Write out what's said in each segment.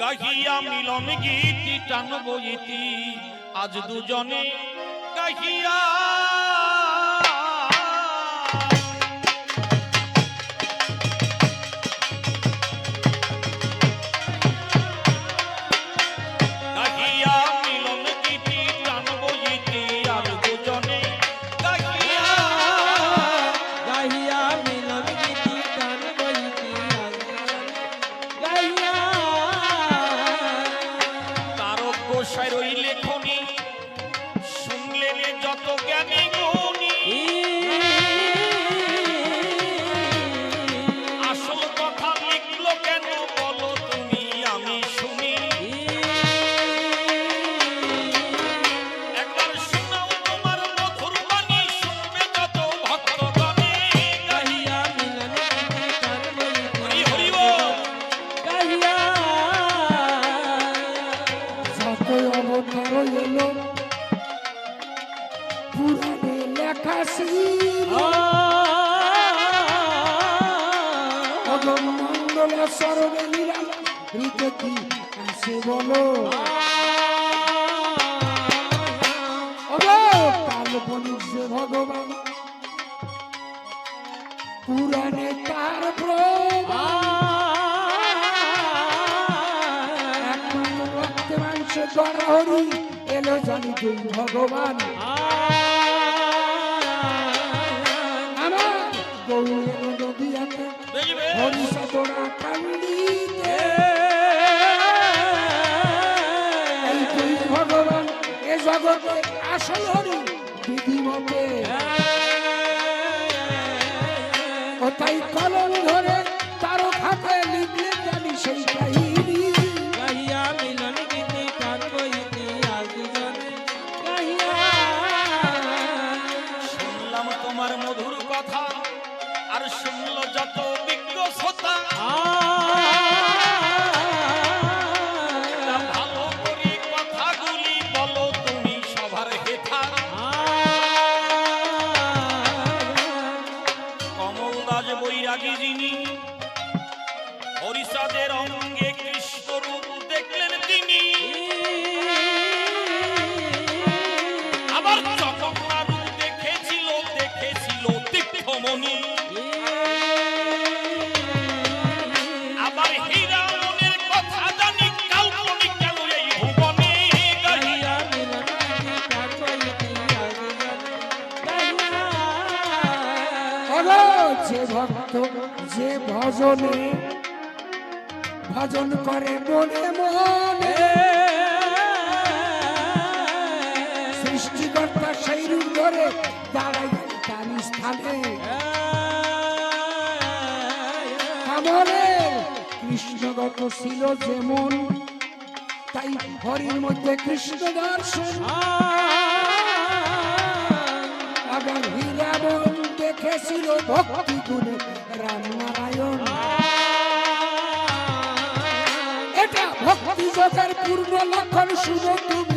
গাহিয়া মিলন গীতি টানব ইতি। আজ দুজনে গাহিয়া আসে বলো। কাল্পনিক যে ভগবান পুরাণে তার রক্তে মাংসে গড়া হরি এলো জানি তুই ভগবান। আমার গৌরের হরিষা তোরা কান্দিতে জগতে আসল হরি বিধিমতে। ও তাই কলম ধরে তারও খাতায় লিখলে জানি সেই কাহিনী। গাহিয়া মিলন গীতি গান বইতি আজ দুজনে গাহিয়া। শুনলাম তোমার মধুর কথা আর শুনলো যত ভজনে, ভজন করে মনে মনে। সৃষ্টিকর্তা সেই রূপ ধরে দাঁড়াই তার স্থানে। আমলে কৃষ্ণগত ছিল যেমন, তাই হরির মধ্যে কৃষ্ণ দর্শন। আবার হীরাবন দেখেছিল ভক্তি গুণে রামনারায়ণ যোগের পূর্ণ লক্ষণ শুভ তুমি।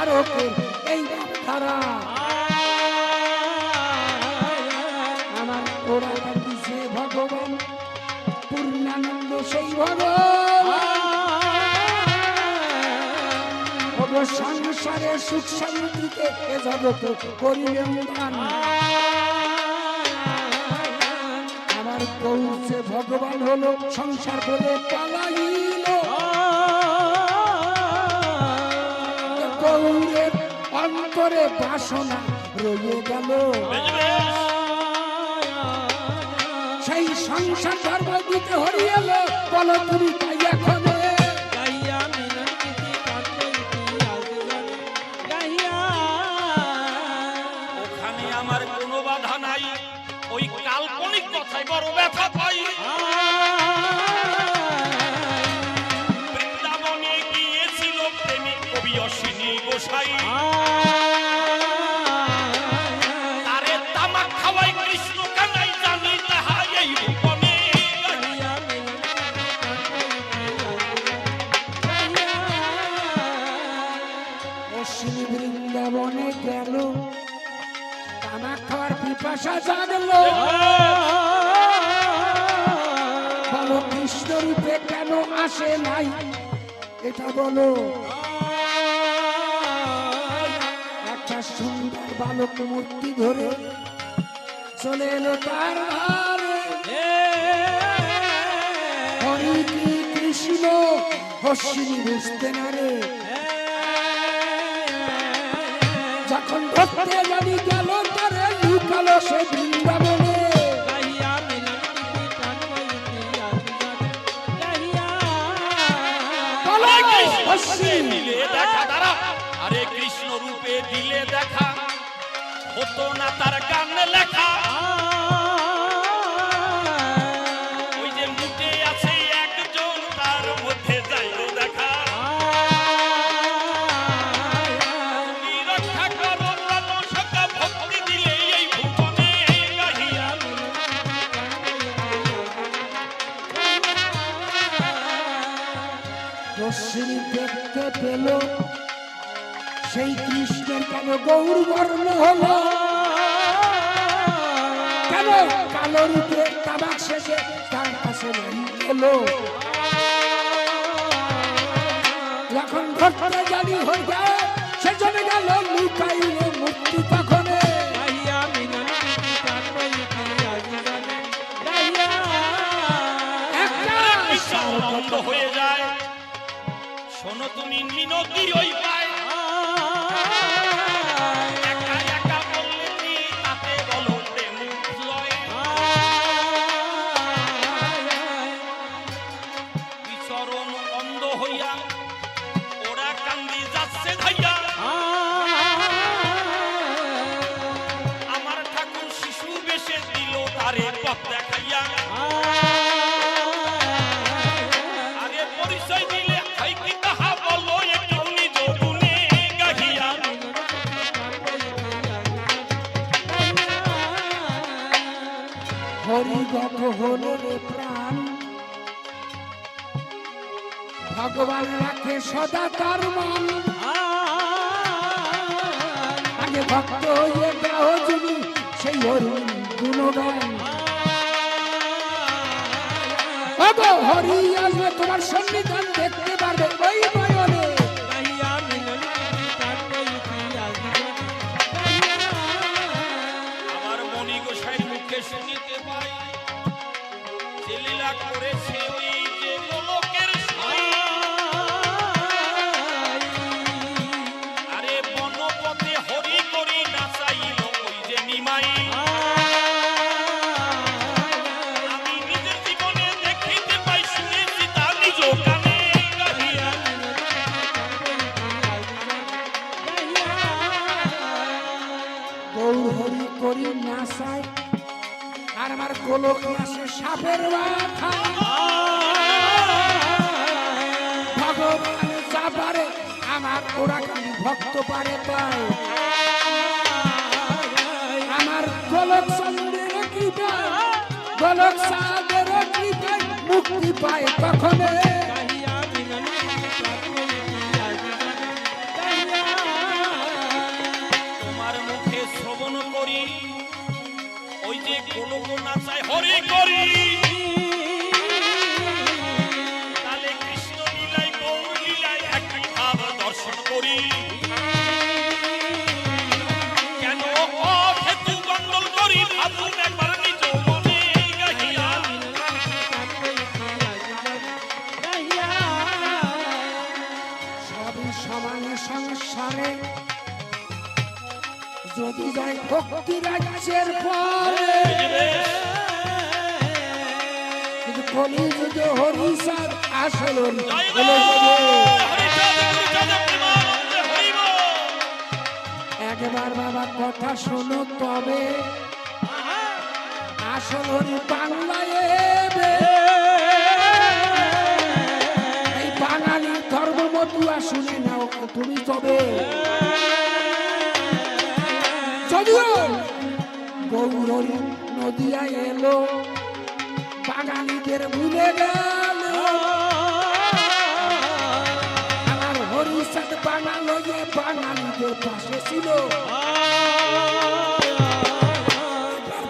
তারকের এই ধারা আমার ওরা সে ভগবান? পূর্ণানন্দ সেই ভগবান। সংসারে সুখ শান্তিতে এ জগত করিলেন দান। আমার কৌশে ভগবান হলো সংসার করে পালাইল গৌরের অন্তরে বাসনা রয়ে গেল। সেই সংসার ধর্ম দিতে হরিয়েল বলো তুমি তাই এখন? ওখানে আমার কোনো বাধা নাই। ওই কাল্পনিক কথায় বড় ব্যথা পাই। কৃষ্ণ রূপে কেন আসে নাই? এটা বলো। একটা সুন্দর বালক মূর্তি ধরে চলে এলো তার কৃষ্ণ? অশ্বিনী বুঝতে না রে। যখন ধরতে জানি গেল লুকালো সে বৃন্দাবনে আরে কৃষ্ণ রূপে দিলে দেখা। হতো না তার গান লেখা। সেই কৃষ্ণের কেন গৌর বর্ণ হলো? কেন কালো রূপে তাবাক শেষে তার কাছে এলো যখন ধরতে জানি হয়ে যায় সেজন্য গেল লুকাইল মুক্তি তখন। হয়ে যায়। শোনো তুমি মিনতি ওই পথ দেখাইয়া। আরে পরিচয় দিলে হয় কি ভগবান রাখে সদা তার মান। আগে ভক্ত হয়ে যিনি, সেই হরি গুণগান। হরি আসবে তোমার সন্নিধান দেখতে পারবে। ওরা খালি ভক্ত পারে তাই আমার গোলক চন্দ্রের কি পায় গোলক সাদের কি পায় মুক্তি পায় তখনে করি, ওই যে গোলক নাচায় হরি করি। করি। কেন অহেতু গন্ডল করি? ভাবুন একবার নিজ মনে গাহিয়া। সবই সমান সংসারে। যদি যায় ভক্তি রাজ্যের পরে। কিন্তু কলি হরিষার আসল হলো একবার বাবা কথা শোনো তবে। আসল হরি বাংলায় এই বাঙালি ধর্ম মতুয়া শুনে নাও তুমি তবে। গৌরী নদিয়া এলো, বাঙালিদের ভুলে গেল। হরিষাদ বাঙালো যে বাঙালিদের পাশে ছিল।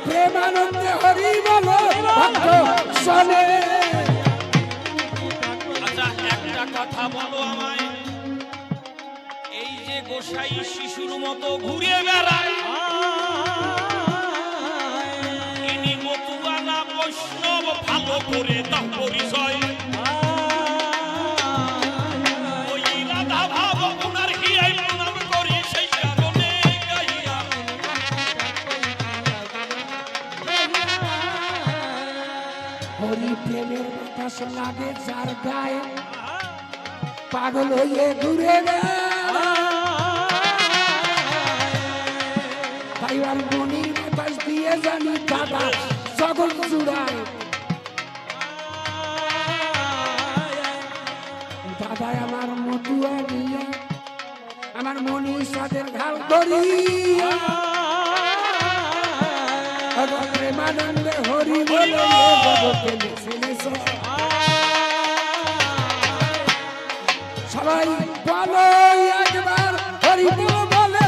প্রেমানন্দে হরি বলো, ভক্ত শোনে। আচ্ছা একটা কথা বলো আমায়। এই যে গোসাই শিশুর মতো ঘুরে বেড়ায়, ইনি মতুয়ানা বৈষ্ণব ভালো করে দাম পরিচয়। বাতাস লাগে যার গায়ে। পাগল হয়ে ঘুরে তাইওয়ান মনির বাতাস দিয়ে জানি দাদা জগৎ জুড়ায়। দাদা আমার মতুয়া নিয়ে, আমার মনি সাদের ঘাল ধরিয়া ভগবান প্রেমানন্দে হরি বলে জগতে। সবাই বলো একবার হরি বলে বলে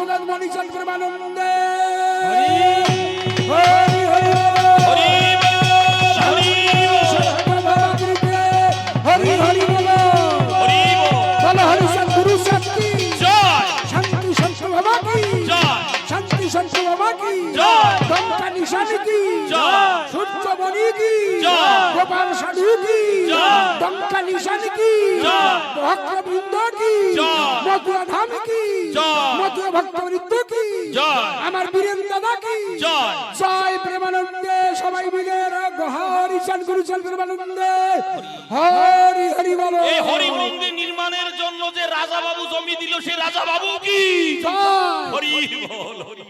সূর্যনাথ মণিচাঁদ প্রেমানন্দে হরি। হরি হরি হরি। বল। শান্তি বাবা কি জয়। শান্তি শান্ত বাবা কি জয়। কি। দমকা নিশানি কি। ভক্তবৃন্দ কি। মথুরা ধাম কি। মথুরা ভক্তবৃন্দ কি? আমার বীরেন দাদা কি? জয়। প্রেমানন্দে সবাই মিলে হরি চান গুরু চান প্রেমানন্দে। হরি হরি বলো। এই হরি মন্দির নির্মাণের জন্য যে রাজা বাবু জমি দিল সে রাজা বাবু কি হরি বল হরি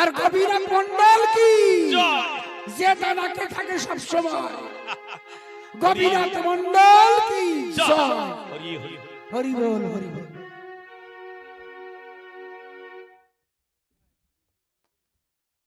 আর কবিরা মন্ডল কি? যে দাদাকে থাকে সবসময়। গোপীনাথ মন্ডল কি? জয়। হরি বল হরি বল।